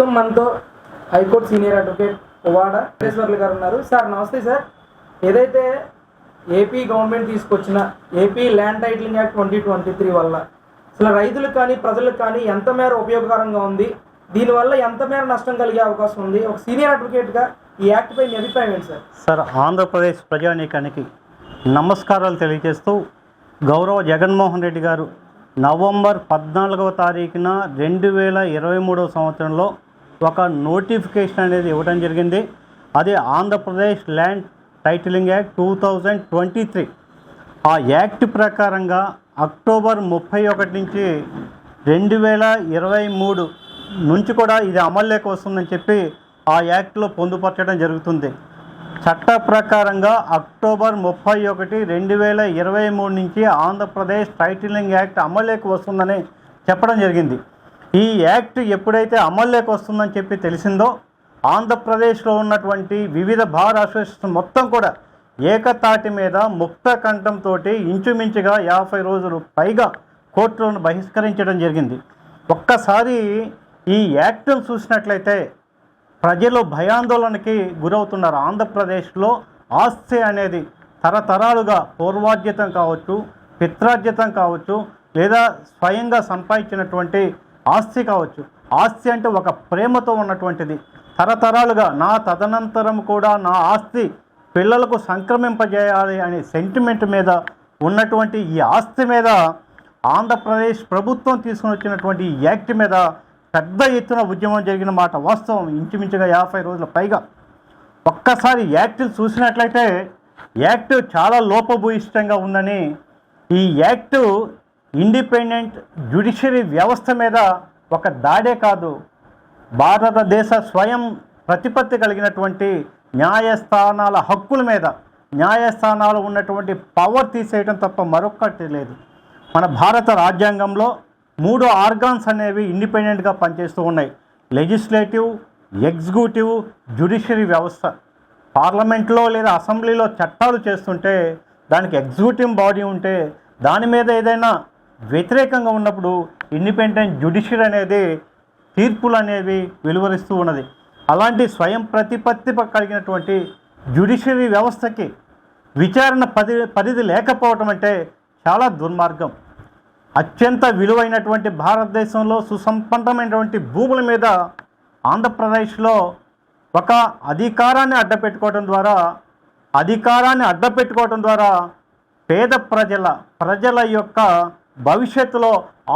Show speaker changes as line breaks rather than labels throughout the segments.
ప్రస్తుతం మనతో high court senior advocate Puvada Venkateswarlu గారు ఉన్నారు. సార్ నమస్తే సార్. ఏదైతే ఏపీ గవర్నమెంట్ తీసుకొచ్చిన AP land titling act twenty twenty three వల్ల అసలు రైతులకు కానీ ప్రజలకు కానీ ఎంత మేర ఉపయోగకరంగా ఉంది? దీనివల్ల ఎంత మేర నష్టం కలిగే అవకాశం ఉంది? ఒక సీనియర్ అడ్వకేట్గా ఈ యాక్ట్ పై అభిప్రాయం ఏంటి సార్?
సార్ ఆంధ్రప్రదేశ్ ప్రజానీకానికి నమస్కారాలు తెలియజేస్తూ గౌరవ జగన్మోహన్ రెడ్డి గారు నవంబర్ పద్నాలుగవ తారీఖున రెండు వేల ఇరవై మూడవ సంవత్సరంలో ఒక నోటిఫికేషన్ అనేది ఇవ్వడం జరిగింది. అది Andhra Pradesh land titling act two thousand twenty three. ఆ యాక్ట్ ప్రకారంగా అక్టోబర్ ముప్పై ఒకటి నుంచి రెండు వేల ఇరవై మూడు నుంచి కూడా ఇది అమల్లోకి వస్తుందని చెప్పి ఆ యాక్ట్లో పొందుపరచడం జరుగుతుంది. చట్ట ప్రకారంగా అక్టోబర్ ముప్పై ఒకటి రెండు వేల ఇరవై మూడు నుంచి ఆంధ్రప్రదేశ్ టైటిలింగ్ యాక్ట్ అమల్లోకి వస్తుందని చెప్పడం జరిగింది. ఈ యాక్ట్ ఎప్పుడైతే అమల్లోకి వస్తుందని చెప్పి తెలిసిందో ఆంధ్రప్రదేశ్లో ఉన్నటువంటి వివిధ బార్ అసోసియేషన్ మొత్తం కూడా ఏకతాటి మీద ముక్త కంఠంతో ఇంచుమించుగా యాభై రోజులు పైగా కోర్టులను బహిష్కరించడం జరిగింది. ఒక్కసారి ఈ యాక్ట్ను చూసినట్లయితే ప్రజలు భయాందోళనకి గురవుతున్నారు. ఆంధ్రప్రదేశ్లో ఆస్తి అనేది తరతరాలుగా పూర్వార్జితం కావచ్చు పిత్రార్జితం కావచ్చు లేదా స్వయంగా సంపాదించినటువంటి ఆస్తి కావచ్చు. ఆస్తి అంటే ఒక ప్రేమతో ఉన్నటువంటిది. తరతరాలుగా నా తదనంతరం కూడా నా ఆస్తి పిల్లలకు సంక్రమింపజేయాలి అనే సెంటిమెంట్ మీద ఉన్నటువంటి ఈ ఆస్తి మీద ఆంధ్రప్రదేశ్ ప్రభుత్వం తీసుకుని వచ్చినటువంటి ఈ యాక్ట్ మీద పెద్ద ఎత్తున ఉద్యమం జరిగిన మాట వాస్తవం. ఇంచుమించుగా యాభై రోజుల పైగా. ఒక్కసారి యాక్ట్ చూసినట్లయితే యాక్ట్ చాలా లోపభూయిష్టంగా ఉందని ఈ యాక్ట్ ఇండిపెండెంట్ జ్యుడిషియరీ వ్యవస్థ మీద ఒక దాడే కాదు భారతదేశ స్వయం ప్రతిపత్తి కలిగినటువంటి న్యాయస్థానాల హక్కుల మీద న్యాయస్థానాలు ఉన్నటువంటి పవర్ తీసేయడం తప్ప మరొకటి లేదు. మన భారత రాజ్యాంగంలో మూడు ఆర్గాన్స్ అనేవి ఇండిపెండెంట్గా పనిచేస్తూ ఉన్నాయి. లెజిస్లేటివ్ ఎగ్జిక్యూటివ్ జ్యుడిషియరీ వ్యవస్థ. పార్లమెంట్లో లేదా అసెంబ్లీలో చట్టాలు చేస్తుంటే దానికి ఎగ్జిక్యూటివ్ బాడీ ఉంటే దాని మీద ఏదైనా వ్యతిరేకంగా ఉన్నప్పుడు ఇండిపెండెంట్ జ్యుడిషియరీ అనేది తీర్పులు అనేవి వెలువరిస్తూ ఉన్నది. అలాంటి స్వయం ప్రతిపత్తి కలిగినటువంటి జ్యుడిషియరీ వ్యవస్థకి విచారణ పది పరిధి లేకపోవటం అంటే చాలా దుర్మార్గం. అత్యంత విలువైనటువంటి భారతదేశంలో సుసంపన్నమైనటువంటి భూముల మీద ఆంధ్రప్రదేశ్లో ఒక అధికారాన్ని అడ్డపెట్టుకోవడం ద్వారా అధికారాన్ని అడ్డపెట్టుకోవడం ద్వారా పేద ప్రజల ప్రజల యొక్క భవిష్యత్తులో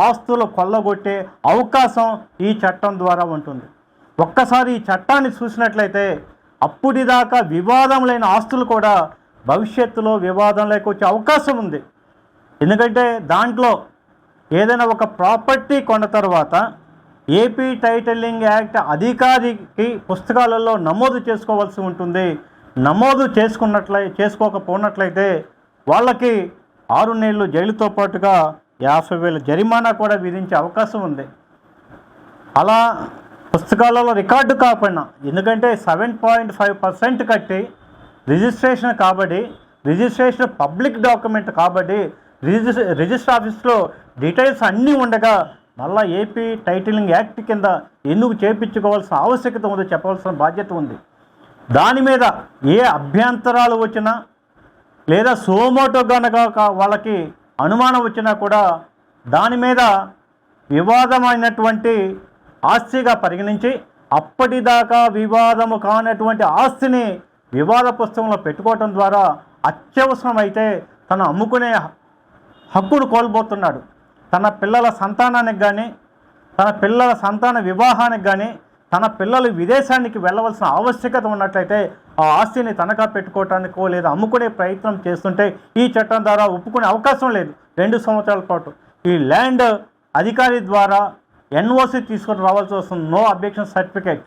ఆస్తులు కొల్లగొట్టే అవకాశం ఈ చట్టం ద్వారా ఉంటుంది. ఒక్కసారి ఈ చట్టాన్ని చూసినట్లయితే అప్పుడిదాకా వివాదం లేని ఆస్తులు కూడా భవిష్యత్తులో వివాదం లేకొచ్చే అవకాశం ఉంది. ఎందుకంటే దాంట్లో ఏదైనా ఒక ప్రాపర్టీ కొన్న తర్వాత ఏపీ టైటిలింగ్ యాక్ట్ అధికారికి పుస్తకాలలో నమోదు చేసుకోవాల్సి ఉంటుంది. నమోదు చేసుకున్నట్లయి చేసుకోకపోయినట్లయితే వాళ్ళకి ఆరు నెలలు జైలుతో పాటుగా యాభై వేల జరిమానా కూడా విధించే అవకాశం ఉంది. అలా పుస్తకాలలో రికార్డు కాకుండా ఎందుకంటే సెవెన్ పాయింట్ ఫైవ్ పర్సెంట్ కట్టి రిజిస్ట్రేషన్ కాబట్టి రిజిస్ట్రేషన్ పబ్లిక్ డాక్యుమెంట్ కాబట్టి రిజిస్ట్రే రిజిస్టర్ ఆఫీస్లో డీటెయిల్స్ అన్నీ ఉండగా మళ్ళా ఏపీ టైటిలింగ్ యాక్ట్ కింద ఎందుకు చేపించుకోవాల్సిన ఆవశ్యకత ఉందో చెప్పవలసిన బాధ్యత ఉంది. దాని మీద ఏ అభ్యంతరాలు వచ్చినా లేదా సోమోటో కనుక కా- వాళ్ళకి అనుమానం వచ్చినా కూడా దాని మీద వివాదమైనటువంటి ఆస్తిగా పరిగణించి అప్పటిదాకా వివాదము కానటువంటి ఆస్తిని వివాద పుస్తకంలో పెట్టుకోవటం ద్వారా అత్యవసరమైతే తను అమ్ముకునే హక్కును కోల్పోతున్నాడు. తన పిల్లల సంతానానికి కానీ తన పిల్లల సంతాన వివాహానికి కానీ తన పిల్లలు విదేశానికి వెళ్ళవలసిన ఆవశ్యకత ఉన్నట్లయితే ఆ ఆస్తిని తనఖా పెట్టుకోవటానికో లేదా అమ్ముకునే ప్రయత్నం చేస్తుంటే ఈ చట్టం ద్వారా ఒప్పుకునే అవకాశం లేదు. రెండు సంవత్సరాల పాటు. ఈ ల్యాండ్ అధికారి ద్వారా ఎన్ఓసి తీసుకొని రావాల్సి వస్తుంది. No objection certificate.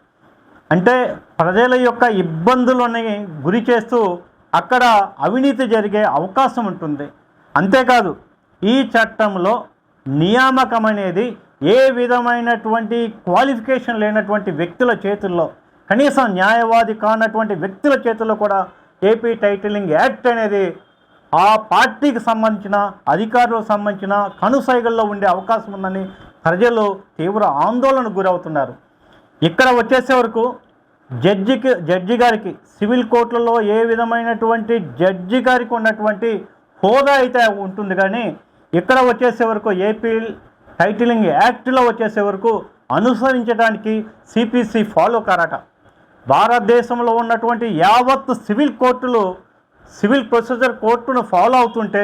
అంటే ప్రజల యొక్క ఇబ్బందులని గురి చేస్తూ అక్కడ అవినీతి జరిగే అవకాశం ఉంటుంది. అంతేకాదు ఈ చట్టంలో నియామకం అనేది ఏ విధమైనటువంటి క్వాలిఫికేషన్ లేనటువంటి వ్యక్తుల చేతుల్లో కనీసం న్యాయవాది కానటువంటి వ్యక్తుల చేతిలో కూడా ఏపీ టైటిలింగ్ యాక్ట్ అనేది ఆ పార్టీకి సంబంధించిన అధికారులకు సంబంధించిన కనుసైగల్లో ఉండే అవకాశం ఉందని ప్రజలు తీవ్ర ఆందోళనకు గురవుతున్నారు. ఇక్కడ వచ్చేసే వరకు జడ్జికి జడ్జి గారికి సివిల్ కోర్టులలో ఏ విధమైనటువంటి జడ్జి గారికి ఉన్నటువంటి హోదా అయితే ఉంటుంది కానీ ఇక్కడ వచ్చేసే వరకు ఏపీ టైటిలింగ్ యాక్ట్లో వచ్చేసే వరకు అనుసరించడానికి సిపిసి ఫాలో కారట. భారతదేశంలో ఉన్నటువంటి యావత్ సివిల్ కోర్టులు సివిల్ ప్రొసీజర్ కోర్టును ఫాలో అవుతుంటే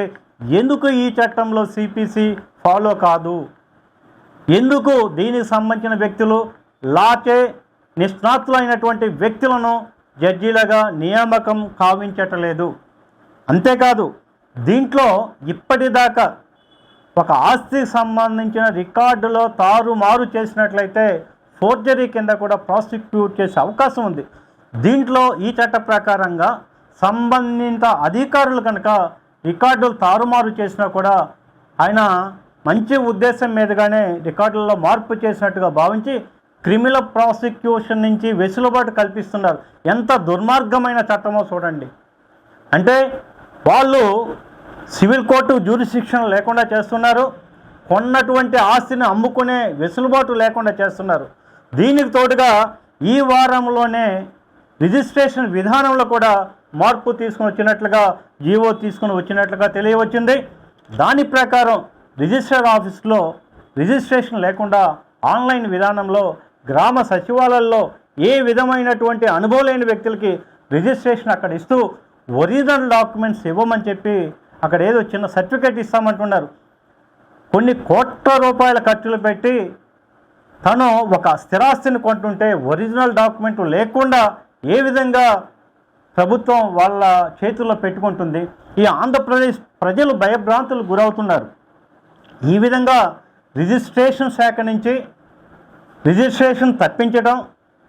ఎందుకు ఈ చట్టంలో సిపిసి ఫాలో కాదు? ఎందుకు దీనికి సంబంధించిన వ్యక్తులు లాచే నిష్ణాతులైనటువంటి వ్యక్తులను జడ్జీలుగా నియామకం కావించటలేదు? అంతేకాదు దీంట్లో ఇప్పటిదాకా ఒక ఆస్తికి సంబంధించిన రికార్డులో తారుమారు చేసినట్లయితే ఫోర్జరీ కింద కూడా ప్రాసిక్యూట్ చేసే అవకాశం ఉంది. దీంట్లో ఈ చట్ట ప్రకారంగా సంబంధిత అధికారులు కనుక రికార్డులు తారుమారు చేసినా కూడా ఆయన మంచి ఉద్దేశం మీదుగానే రికార్డుల్లో మార్పు చేసినట్టుగా భావించి క్రిమినల్ ప్రాసిక్యూషన్ నుంచి వెసులుబాటు కల్పిస్తున్నారు. ఎంత దుర్మార్గమైన చట్టమో చూడండి. అంటే వాళ్ళు సివిల్ కోర్టు జ్యూరిస్డిక్షన్ లేకుండా చేస్తున్నారు. కొన్నటువంటి ఆస్తిని అమ్ముకునే వెసులుబాటు లేకుండా చేస్తున్నారు. దీనికి తోడుగా ఈ వారంలోనే రిజిస్ట్రేషన్ విధానంలో కూడా మార్పు తీసుకుని వచ్చినట్లుగా జీవో తీసుకుని వచ్చినట్లుగా తెలియవచ్చింది. దాని ప్రకారం రిజిస్టర్ ఆఫీస్లో రిజిస్ట్రేషన్ లేకుండా ఆన్లైన్ విధానంలో గ్రామ సచివాలయాల్లో ఏ విధమైనటువంటి అనుభవం లేని వ్యక్తులకి రిజిస్ట్రేషన్ అక్కడ ఇస్తూ ఒరిజినల్ డాక్యుమెంట్స్ ఇవ్వమని చెప్పి అక్కడ ఏదో చిన్న సర్టిఫికేట్ ఇస్తామంటున్నారు. కొన్ని కోట్ల రూపాయల ఖర్చులు పెట్టి తను ఒక స్థిరాస్తిని కొంటుంటే ఒరిజినల్ డాక్యుమెంట్ లేకుండా ఏ విధంగా ప్రభుత్వం వాళ్ళ చేతుల్లో పెట్టుకుంటుంది? ఈ ఆంధ్రప్రదేశ్ ప్రజలు భయభ్రాంతులు గురవుతున్నారు. ఈ విధంగా రిజిస్ట్రేషన్ శాఖ నుంచి రిజిస్ట్రేషన్ తప్పించడం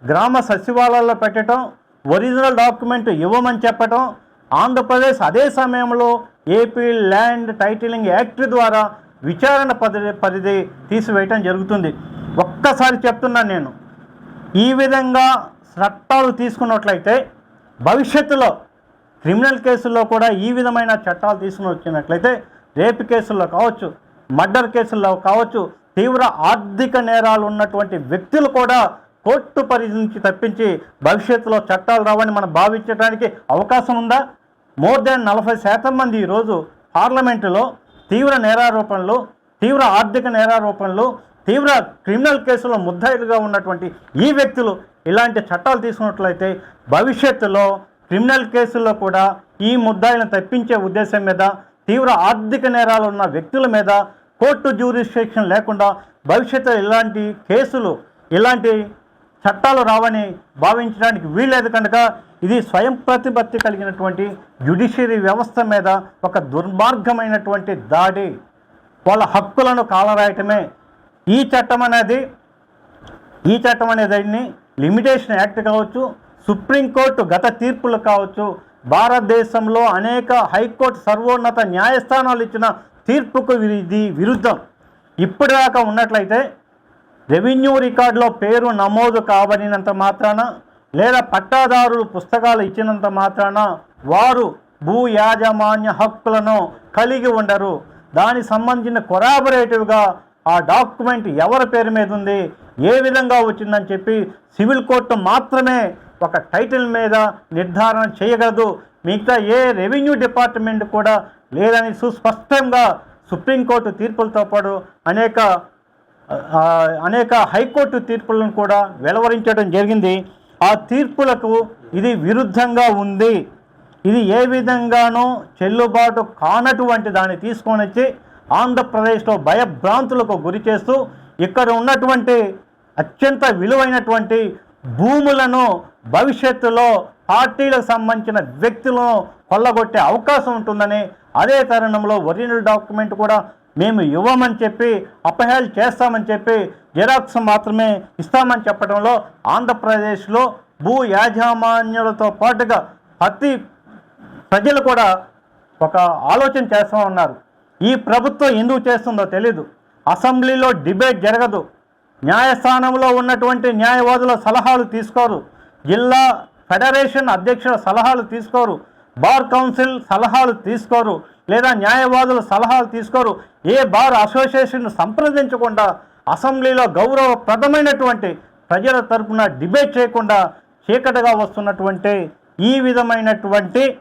గ్రామ సచివాలయాల్లో పెట్టడం ఒరిజినల్ డాక్యుమెంట్ ఇవ్వమని చెప్పడం ఆంధ్రప్రదేశ్ అదే సమయంలో ఏపీ ల్యాండ్ టైటిలింగ్ యాక్ట్ ద్వారా విచారణ పరిధి పరిధి తీసివేయటం జరుగుతుంది. ఒక్కసారి చెప్తున్నాను నేను. ఈ విధంగా చట్టాలు తీసుకున్నట్లయితే భవిష్యత్తులో క్రిమినల్ కేసుల్లో కూడా ఈ విధమైన చట్టాలు తీసుకుని వచ్చినట్లయితే రేపు కేసుల్లో కావచ్చు మర్డర్ కేసుల్లో కావచ్చు తీవ్ర ఆర్థిక నేరాలు ఉన్నటువంటి వ్యక్తులు కూడా కోర్టు పరిధి నుంచి తప్పించి భవిష్యత్తులో చట్టాలు రావని మనం భావించడానికి అవకాశం ఉందా? మోర్ దాన్ నలభై శాతం మంది ఈరోజు పార్లమెంటులో తీవ్ర నేరారోపణలు తీవ్ర ఆర్థిక నేరారోపణలు తీవ్ర క్రిమినల్ కేసులో ముద్దాయిలుగా ఉన్నటువంటి ఈ వ్యక్తులు ఇలాంటి చట్టాలు తీసుకున్నట్లయితే భవిష్యత్తులో క్రిమినల్ కేసుల్లో కూడా ఈ ముద్దాయిలను తప్పించే ఉద్దేశం మీద తీవ్ర ఆర్థిక నేరాలు ఉన్న వ్యక్తుల మీద కోర్టు జ్యూరిస్ట్రిక్షన్ లేకుండా భవిష్యత్తులో ఇలాంటి కేసులు ఇలాంటి చట్టాలు రావని భావించడానికి వీలేదు కనుక ఇది స్వయం ప్రతిపత్తి కలిగినటువంటి జ్యుడిషియరీ వ్యవస్థ మీద ఒక దుర్మార్గమైనటువంటి దాడి. వాళ్ళ హక్కులను కాలరాయటమే ఈ చట్టం అనేది ఈ చట్టం అనేది లిమిటేషన్ యాక్ట్ కావచ్చు సుప్రీంకోర్టు గత తీర్పులు కావచ్చు భారతదేశంలో అనేక హైకోర్టు సర్వోన్నత న్యాయస్థానాలు ఇచ్చిన తీర్పుకు ఇది విరుద్ధం. ఇప్పటిదాకా ఉన్నట్లయితే రెవెన్యూ రికార్డులో పేరు నమోదు కాబడినంత మాత్రాన లేదా పట్టాదారులు పుస్తకాలు ఇచ్చినంత మాత్రాన వారు భూ యాజమాన్య హక్కులను కలిగి ఉండరు. దానికి సంబంధించిన కొరాబరేటివ్గా ఆ డాక్యుమెంట్ ఎవరి పేరు మీద ఉంది? ఏ విధంగా వచ్చిందని చెప్పి సివిల్ కోర్టు మాత్రమే ఒక టైటిల్ మీద నిర్ధారణ చేయగలదు. మిగతా ఏ రెవెన్యూ డిపార్ట్మెంట్ కూడా లేదని సుస్పష్టంగా సుప్రీంకోర్టు తీర్పులతో పాటు అనేక అనేక హైకోర్టు తీర్పులను కూడా వెలువరించడం జరిగింది. ఆ తీర్పులకు ఇది విరుద్ధంగా ఉంది. ఇది ఏ విధంగానూ చెల్లుబాటు కానటువంటి దాన్ని తీసుకొని వచ్చి ఆంధ్రప్రదేశ్లో భయభ్రాంతులకు గురి చేస్తూ ఇక్కడ ఉన్నటువంటి అత్యంత విలువైనటువంటి భూములను భవిష్యత్తులో పార్టీలకు సంబంధించిన వ్యక్తులను కొల్లగొట్టే అవకాశం ఉంటుందని అదే తరుణంలో ఒరిజినల్ డాక్యుమెంట్ కూడా మేము ఇవ్వమని చెప్పి అపహేళ చేస్తామని చెప్పి జిరాక్స్ మాత్రమే ఇస్తామని చెప్పడంలో ఆంధ్రప్రదేశ్లో భూ యాజమాన్యులతో పాటుగా ప్రతి ప్రజలు కూడా ఒక ఆలోచన చేస్తూ ఉన్నారు. ఈ ప్రభుత్వం ఎందుకు చేస్తుందో తెలీదు. అసెంబ్లీలో డిబేట్ జరగదు. న్యాయస్థానంలో ఉన్నటువంటి న్యాయవాదుల సలహాలు తీసుకోరు. జిల్లా ఫెడరేషన్ అధ్యక్షుల సలహాలు తీసుకోరు. బార్ కౌన్సిల్ సలహాలు తీసుకోరు. లేదా న్యాయవాదుల సలహాలు తీసుకోరు. ఏ బార్ అసోసియేషన్ సంప్రదించకుండా అసెంబ్లీలో గౌరవప్రదమైనటువంటి ప్రజల తరపున డిబేట్ చేయకుండా చీకటిగా వస్తున్నటువంటి ఈ విధమైనటువంటి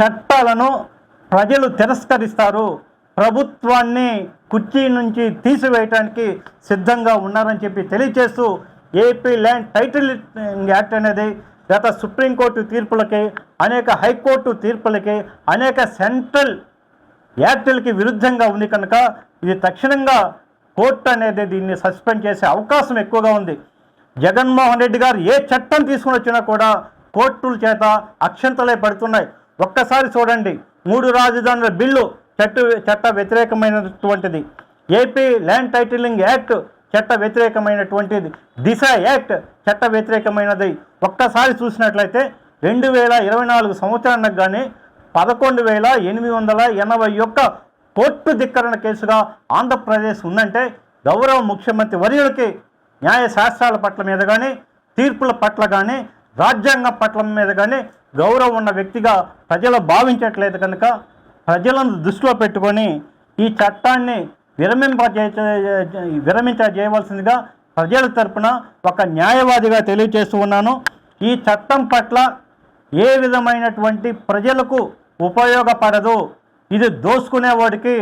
చట్టాలను ప్రజలు తిరస్కరిస్తారు. ప్రభుత్వాన్ని కుర్చీ నుంచి తీసివేయటానికి సిద్ధంగా ఉన్నారని చెప్పి తెలియచేస్తూ ఏపీ ల్యాండ్ టైటిల్ యాక్ట్ అనేది గత సుప్రీంకోర్టు తీర్పులకి అనేక హైకోర్టు తీర్పులకి అనేక సెంట్రల్ యాక్టులకి విరుద్ధంగా ఉంది కనుక ఇది తక్షణంగా కోర్టు అనేది దీన్ని సస్పెండ్ చేసే అవకాశం ఎక్కువగా ఉంది. జగన్మోహన్ రెడ్డి గారు ఏ చట్టం తీసుకుని వచ్చినా కూడా కోర్టుల చేత అక్షంతలే పడుతున్నాయి. ఒక్కసారి చూడండి మూడు రాజధానుల బిల్లు చట్ట చట్ట వ్యతిరేకమైనటువంటిది. ఏపీ ల్యాండ్ టైటిలింగ్ యాక్ట్ చట్ట వ్యతిరేకమైనటువంటిది. దిశ యాక్ట్ చట్ట వ్యతిరేకమైనది. ఒక్కసారి చూసినట్లయితే రెండు వేల ఇరవై నాలుగు సంవత్సరానికి కానీ పదకొండు వేల ఎనిమిది వందల ఎనభై ఒక్క కోర్టు ధిక్కరణ కేసుగా ఆంధ్రప్రదేశ్ ఉందంటే గౌరవ ముఖ్యమంత్రి వర్యులకి న్యాయ శాస్త్రాల పట్ల మీద కానీ తీర్పుల పట్ల కానీ రాజ్యాంగం పట్ల మీద కానీ గౌరవం ఉన్న వ్యక్తిగా ప్రజలు భావించట్లేదు కనుక ప్రజలను దృష్టిలో పెట్టుకొని ఈ చట్టాన్ని విరమింపజే విరమించ చేయవలసిందిగా ప్రజల తరపున ఒక న్యాయవాదిగా తెలియజేస్తూ ఉన్నాను. ఈ చట్టం పట్ల ఏ విధమైనటువంటి ప్రజలకు ఉపయోగపడదు. ఇది దోసుకునేవాడికి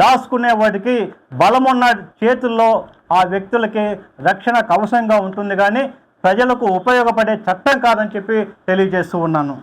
దాచుకునేవాడికి బలమున్న చేతుల్లో ఆ వ్యక్తులకి రక్షణ కవచంగా ఉంటుంది కానీ ప్రజలకు ఉపయోగపడే చట్టం కాదని చెప్పి తెలియజేస్తూ ఉన్నాను.